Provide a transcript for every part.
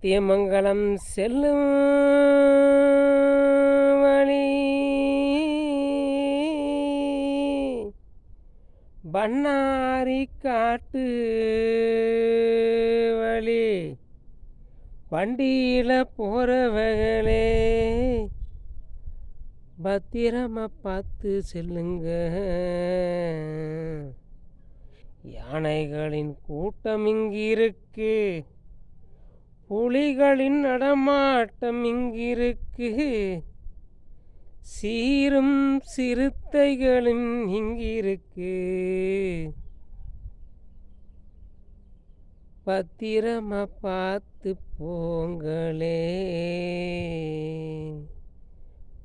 சத்தியமங்கலம் செல்லும் வழி. பண்ணாரி காட்டு வழி. வண்டியில் போகிறவர்களே பத்திரமா பார்த்து செல்லுங்க. யானைகளின் கூட்டம் இங்கிருக்கு. புலிகளின் நடமாட்டம் இங்கிருக்கு. சீரும் சிறுத்தைகளும் இங்கிருக்கு. பத்திரமா பார்த்து போங்களே.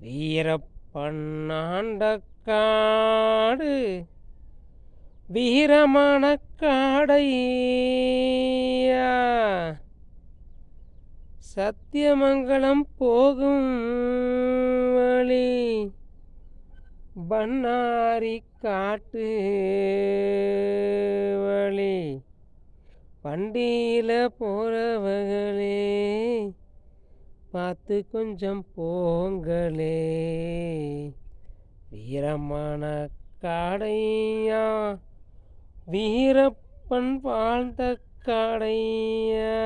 வீரப்பண்ணாண்ட காடு வீரமான காடையே சத்தியமங்கலம் போகும் வழி. பண்ணாரி காட்டு வழி. வண்டியில் போகிறவர்களே பார்த்து கொஞ்சம் போங்களே. வீரமான காடையா வீரப்பன் வாழ்ந்த காடையா.